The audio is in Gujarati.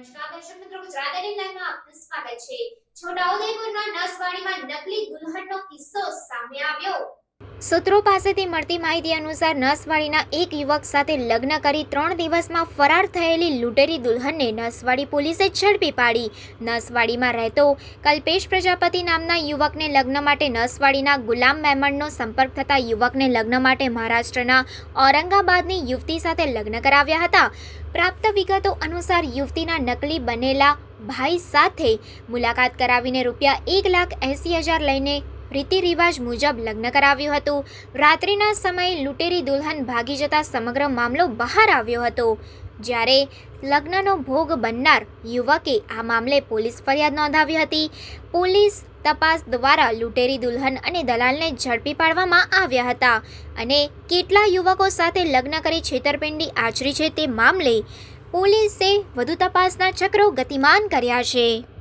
નમસ્કાર દર્શક મિત્રો ગુજરાત એટીન લાઈવમાં આપનું સ્વાગત છે. છોટાઉદેપુરના નસવાડીમાં નકલી દુલ્હનનો સૂત્રો પાસેથી મળતી માહિતી અનુસાર નસવાડીના એક યુવક સાથે લગ્ન કરી ત્રણ દિવસમાં ફરાર થયેલી લૂંટેરી દુલ્હનને નસવાડી પોલીસે ઝડપી પાડી. નસવાડીમાં રહેતો કલ્પેશ પ્રજાપતિ નામના યુવકને લગ્ન માટે નસવાડીના ગુલામ મેમણનો સંપર્ક થતા યુવકને લગ્ન માટે મહારાષ્ટ્રના ઔરંગાબાદની યુવતી સાથે લગ્ન કરાવ્યા હતા. પ્રાપ્ત વિગતો અનુસાર યુવતીના નકલી બનેલા ભાઈ સાથે મુલાકાત કરાવીને રૂપિયા એક લાખ એંસી હજાર લઈને રીતિ રિવાજ મુજબ લગ્ન કરાવ્યું હતું. રાત્રિના સમયે લૂંટેરી દુલ્હન ભાગી જતા સમગ્ર મામલો બહાર આવ્યો હતો. જ્યારે લગ્નનો ભોગ બનનાર યુવકે આ મામલે પોલીસ ફરિયાદ નોંધાવી હતી. પોલીસ તપાસ દ્વારા લૂંટેરી દુલ્હન અને દલાલને ઝડપી પાડવામાં આવ્યા હતા અને કેટલા યુવકો સાથે લગ્ન કરી છેતરપિંડી આચરી છે તે મામલે પોલીસે વધુ તપાસના ચક્રો ગતિમાન કર્યા છે.